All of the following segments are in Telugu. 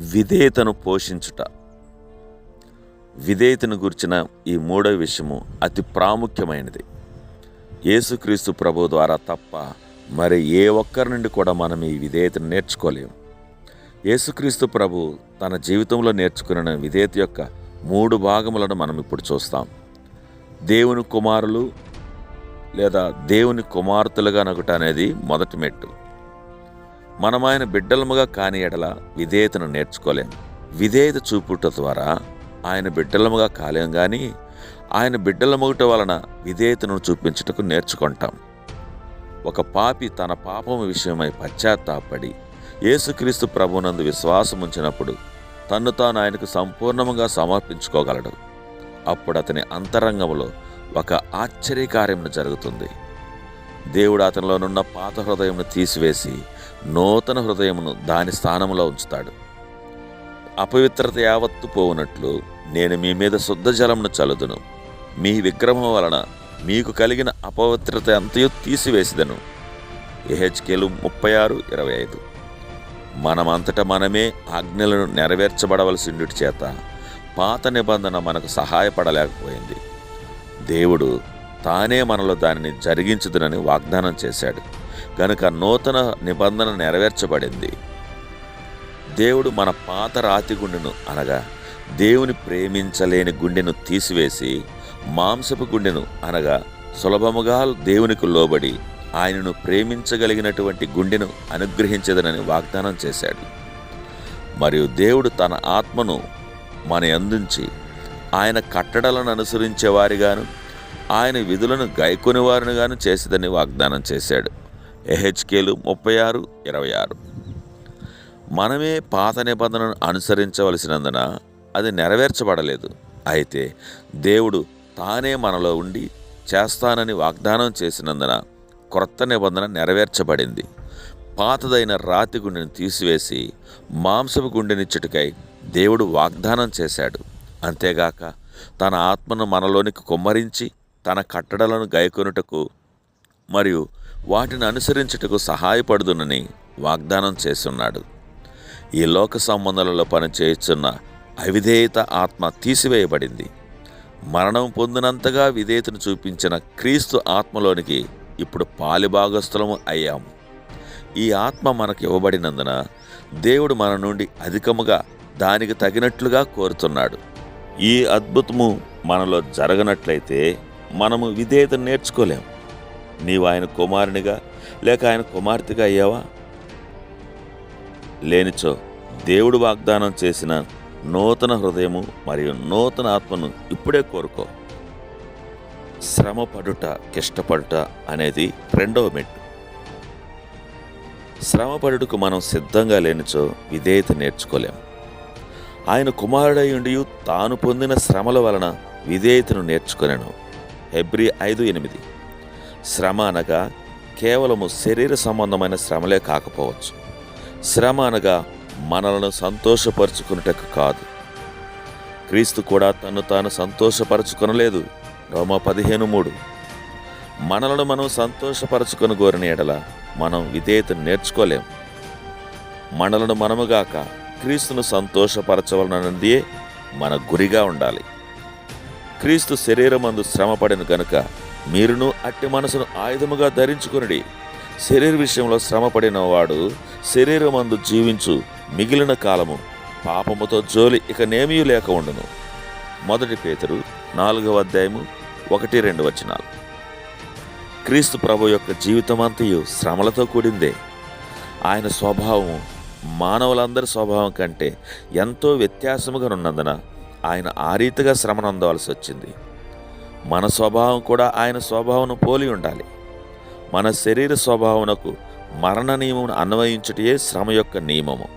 విధేయతను పోషించుట. విధేయతను గురించిన ఈ మూడవ విషయము అతి ప్రాముఖ్యమైనది. యేసుక్రీస్తు ప్రభు ద్వారా తప్ప మరి ఏ ఒక్కరి నుండి కూడా మనం ఈ విధేయతను నేర్చుకోలేము. యేసుక్రీస్తు ప్రభు తన జీవితంలో నేర్చుకున్న విధేయత యొక్క మూడు భాగములను మనం ఇప్పుడు చూస్తాం. దేవుని కుమారులు లేదా దేవుని కుమార్తెలుగా నగుట అనేది మొదటి మెట్టు. మనమాయన బిడ్డలముగా కాని ఎడల విధేయతను నేర్చుకోలేం. విధేయత చూపుట ద్వారా ఆయన బిడ్డలముగా కాలేం కానీ ఆయన బిడ్డలమగుట వలన విధేయతను చూపించుటకు నేర్చుకుంటాం. ఒక పాపి తన పాపము విషయమై పశ్చాత్తాపడి యేసుక్రీస్తు ప్రభునందు విశ్వాసం ఉంచినప్పుడు తన్ను తాను ఆయనకు సంపూర్ణముగా సమర్పించుకోగలడు. అప్పుడు అతని అంతరంగంలో ఒక ఆశ్చర్యకార్యము జరుగుతుంది. దేవుడు అతనిలోనున్న పాత హృదయంను తీసివేసి నూతన హృదయమును దాని స్థానంలో ఉంచుతాడు. అపవిత్రత యావత్తు పోవునట్లు నేను మీ మీద శుద్ధ జలమును చల్లుదును. మీ విగ్రహం వలన మీకు కలిగిన అపవిత్రత అంతయు తీసివేసిదను. ఎహెచ్కేలు ముప్పై ఆరు ఇరవై ఐదు మనమంతట మనమే ఆజ్ఞలను నెరవేర్చబడవలసిండుటి చేత పాత నిబంధన మనకు సహాయపడలేకపోయింది. దేవుడు తానే మనలో దానిని జరిగించుదునని వాగ్దానం చేశాడు. గనుక నూతన నిబంధన నెరవేర్చబడింది. దేవుడు మన పాత రాతి గుండెను అనగా దేవుని ప్రేమించలేని గుండెను తీసివేసి మాంసపు గుండెను అనగా సులభముగా దేవునికి లోబడి ఆయనను ప్రేమించగలిగినటువంటి గుండెను అనుగ్రహించదనని వాగ్దానం చేశాడు. మరియు దేవుడు తన ఆత్మను మన అందించి ఆయన కట్టడలను అనుసరించే వారిగాను ఆయన విధులను గైకొని వారినిగాను చేసేదని వాగ్దానం చేశాడు. ఎహెచ్కేలు ముప్పై ఆరు ఇరవై ఆరు. మనమే పాత నిబంధనను అనుసరించవలసినందున అది నెరవేర్చబడలేదు. అయితే దేవుడు తానే మనలో ఉండి చేస్తానని వాగ్దానం చేసినందున క్రొత్త నిబంధన నెరవేర్చబడింది. పాతదైన రాతి గుండెని తీసివేసి మాంసపు గుండెనిచ్చుటకై దేవుడు వాగ్దానం చేశాడు. అంతేగాక తన ఆత్మను మనలోనికి కుమ్మరించి తన కట్టడలను గైకొనుటకు మరియు వాటిని అనుసరించుటకు సహాయపడుదునని వాగ్దానం చేస్తున్నాడు. ఈ లోక సంబంధాలలో పనిచేయుచున్న అవిధేయత ఆత్మ తీసివేయబడింది. మరణం పొందినంతగా విధేయతను చూపించిన క్రీస్తు ఆత్మలోనికి ఇప్పుడు పాలిభాగస్థలము అయ్యాము ఈ ఆత్మ మనకు ఇవ్వబడినందున దేవుడు మన నుండి అధికముగా దానికి తగినట్లుగా కోరుతున్నాడు. ఈ అద్భుతము మనలో జరగనట్లయితే మనము విధేయత నేర్చుకోలేం. నీవు ఆయన కుమారునిగా లేక ఆయన కుమార్తెగా అయ్యావా? లేనిచో దేవుడు వాగ్దానం చేసిన నూతన హృదయము మరియు నూతన ఆత్మను ఇప్పుడే కోరుకో. శ్రమ పడుట కిష్టపడుట అనేది రెండవ మెట్టు. శ్రమ పడుటకు మనం సిద్ధంగా లేనిచో విధేయత నేర్చుకోలేము ఆయన కుమారుడయుండి తాను పొందిన శ్రమల వలన విధేయతను నేర్చుకొనెను. హెబ్రి ఐదు ఎనిమిది. శ్రమ అనగా కేవలము శరీర సంబంధమైన శ్రమలే కాకపోవచ్చు. శ్రమ అనగా మనలను సంతోషపరుచుకున్నటకు కాదు. క్రీస్తు కూడా తను తాను సంతోషపరచుకొనలేదు. రోమ పదిహేను మూడు. మనలను మనం సంతోషపరచుకొని కోరిన ఎడల మనం విధేయత నేర్చుకోలేం. మనలను మనముగాక క్రీస్తును సంతోషపరచవలనన్నదే మన గురిగా ఉండాలి. క్రీస్తు శరీరమందు శ్రమపడిన గనుక మీరును అట్టి మనసును ఆయుధముగా ధరించుకునుడి. శరీర విషయంలో శ్రమపడిన వాడు శరీరమందు జీవించు మిగిలిన కాలము పాపముతో జోలి ఇక నేమీ లేక ఉండును. మొదటి పేతురు నాలుగవ అధ్యాయము ఒకటి రెండు వచనాలు. క్రీస్తు ప్రభు యొక్క జీవితమంతయు శ్రమలతో కూడిందే. ఆయన స్వభావము మానవులందరి స్వభావం కంటే ఎంతో వ్యత్యాసముగా ఉన్నందున ఆయన ఆ రీతిగా శ్రమనందవలసి వచ్చింది మన స్వభావం కూడా ఆయన స్వభావం పోలి ఉండాలి. మన శరీర స్వభావనకు మరణ నియమం అన్వయించుటయే శ్రమ యొక్క నియమము.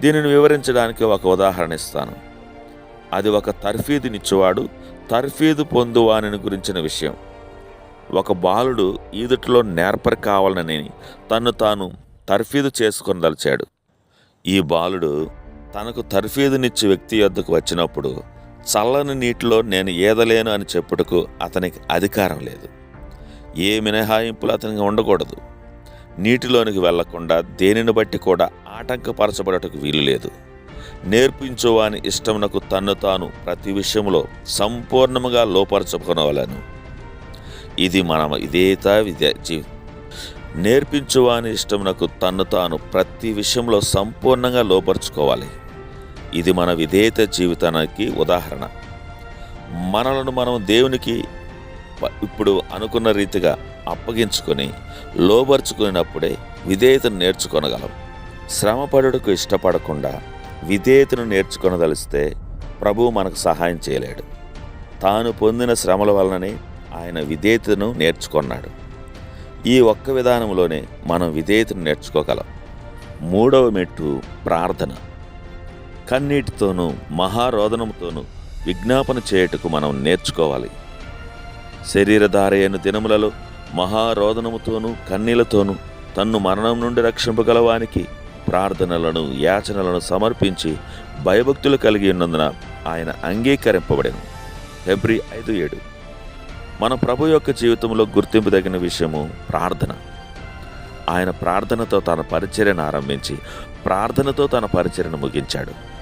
దీనిని వివరించడానికి ఒక ఉదాహరణ ఇస్తాను. అది ఒక తర్ఫీదునిచ్చేవాడు తర్ఫీదు పొందువాని గురించిన విషయం. ఒక బాలుడు ఈదుటిలో నేర్పరి కావాలని తను తాను తర్ఫీదు చేసుకొని దలిచాడు ఈ బాలుడు తనకు తర్ఫీదునిచ్చే వ్యక్తి యొద్దకు వచ్చినప్పుడు చల్లని నీటిలో నేను ఈదలేను అని చెప్పుటకు అతనికి అధికారం లేదు. ఏ మినహాయింపులు అతనికి ఉండకూడదు. నీటిలోనికి వెళ్ళకుండా దేనిని బట్టి కూడా ఆటంకపరచబడటకు వీలు లేదు. నేర్పించువాని ఇష్టమునకు తన్ను తాను ప్రతి విషయంలో సంపూర్ణముగా లోపరచుకునవలను ఇది మన ఇదేత విద్య జీవి నేర్పించువాని ఇష్టమునకు తన్ను తాను ప్రతి విషయంలో సంపూర్ణంగా లోపరుచుకోవాలి. ఇది మన విధేయత జీవితానికి ఉదాహరణ. మనలను మనం దేవునికి ఇప్పుడు అనుకున్న రీతిగా అప్పగించుకొని లోపరుచుకున్నప్పుడే విధేయతను నేర్చుకొనగలం. శ్రమపడుటకు ఇష్టపడకుండా విధేయతను నేర్చుకొనదలిస్తే ప్రభువు మనకు సహాయం చేయలేడు. తాను పొందిన శ్రమల వలననే ఆయన విధేయతను నేర్చుకున్నాడు. ఈ ఒక్క విధానంలోనే మనం విధేయతను నేర్చుకోగలం. మూడవ మెట్టు ప్రార్థన. కన్నీటితోనూ మహారోదనముతోనూ విజ్ఞాపన చేయుటకు మనం నేర్చుకోవాలి. శరీరధారైన దినములలో మహారోదనముతోనూ కన్నీలతోనూ తన్ను మరణం నుండి రక్షింపగలవానికి ప్రార్థనలను యాచనలను సమర్పించి భయభక్తులు కలిగి ఉన్నందున ఆయన అంగీకరింపబడెను. ఫిబ్రి ఐదు ఏడు. మన ప్రభు యొక్క జీవితంలో గుర్తింపుదగిన విషయము ప్రార్థన. ఆయన ప్రార్థనతో తన పరిచర్యను ఆరంభించి ప్రార్థనతో తన పరిచర్యను ముగించాడు.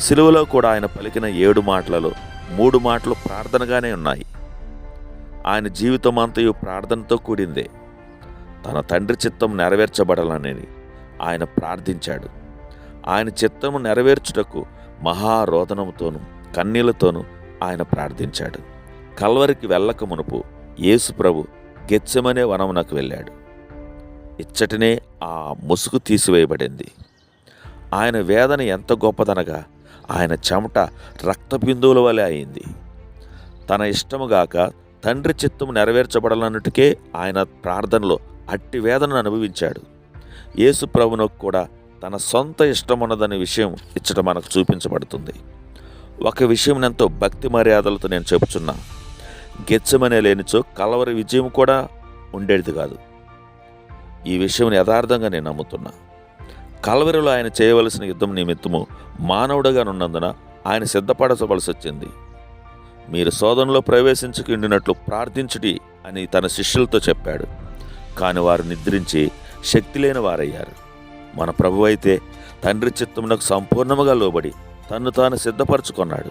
సిలువలో కూడా ఆయన పలికిన ఏడు మాటలలో మూడు మాటలు ప్రార్థనగానే ఉన్నాయి. ఆయన జీవితం అంతయు ప్రార్థనతో కూడిందే. తన తండ్రి చిత్తం నెరవేర్చబడాలని ఆయన ప్రార్థించాడు. ఆయన చిత్తము నెరవేర్చుటకు మహారోదనముతోనూ కన్నీళ్ళతోనూ ఆయన ప్రార్థించాడు. కల్వరికి వెళ్ళక మునుపు యేసు ప్రభు గెచ్చమనే వనమునకు వెళ్ళాడు. ఇచ్చటనే ఆ ముసుగు తీసివేయబడింది. ఆయన వేదన ఎంత గొప్పదనగా ఆయన చెమట రక్త బిందువుల వలె అయింది. తన ఇష్టముగాక తండ్రి చిత్తము నెరవేర్చబడాలన్నట్టుకే ఆయన ప్రార్థనలో అట్టి వేదనను అనుభవించాడు. యేసు ప్రభునకు కూడా తన సొంత ఇష్టం ఉన్నదనే విషయం ఇచ్చట మనకు చూపించబడుతుంది. ఒక విషయం ఎంతో భక్తి మర్యాదలతో నేను చెబుతున్నా గెచ్చమనే లేనిచో కలవరి విజయం కూడా ఉండేది కాదు. ఈ విషయం యథార్థంగా నేను నమ్ముతున్నా. కలవరిలో ఆయన చేయవలసిన యుద్ధం నిమిత్తము మానవుడుగా ఉన్నందున ఆయన సిద్ధపడవలసి వచ్చింది. మీరు శోధనలో ప్రవేశించుకుండినట్లు ప్రార్థించుడి అని తన శిష్యులతో చెప్పాడు. కాని వారు నిద్రించి శక్తి లేని వారయ్యారు. మన ప్రభు అయితే తండ్రి చిత్తమునకు సంపూర్ణముగా లోబడి తన్ను తాను సిద్ధపరచుకున్నాడు.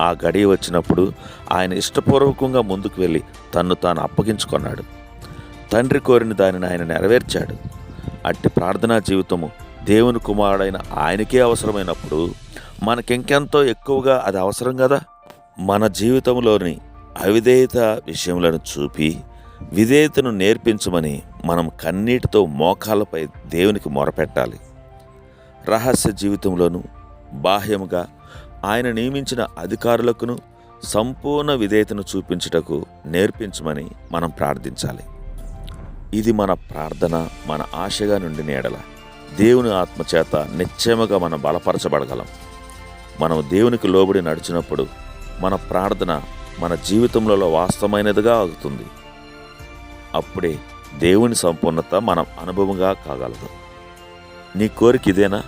ఆ గడియ వచ్చినప్పుడు ఆయన ఇష్టపూర్వకంగా ముందుకు వెళ్ళి తన్ను తాను అప్పగించుకున్నాడు. తండ్రి కోరిన దానిని ఆయన నెరవేర్చాడు. అట్టి ప్రార్థనా జీవితము దేవుని కుమారుడైన ఆయనకే అవసరమైనప్పుడు మనకింకెంతో ఎక్కువగా అది అవసరం కదా? మన జీవితంలోని అవిధేయత విషయములను చూపి విధేయతను నేర్పించమని మనం కన్నీటితో మోకాలపై దేవునికి మొరపెట్టాలి. రహస్య జీవితంలోనూ బాహ్యముగా ఆయన నియమించిన అధికారులకును సంపూర్ణ విధేయతను చూపించుటకు నేర్పించమని మనం ప్రార్థించాలి. ఇది మన ప్రార్థన మన ఆశగా నుండి నీడల. దేవుని ఆత్మచేత నిశ్చయముగా మనం బలపరచబడగలం. మనం దేవునికి లోబడి నడిచినప్పుడు మన ప్రార్థన మన జీవితంలో వాస్తవమైనదిగా అవుతుంది. అప్పుడే దేవుని సంపూర్ణత మనం అనుభవంగా కాగలదు. నీ కోరిక ఇదేనా?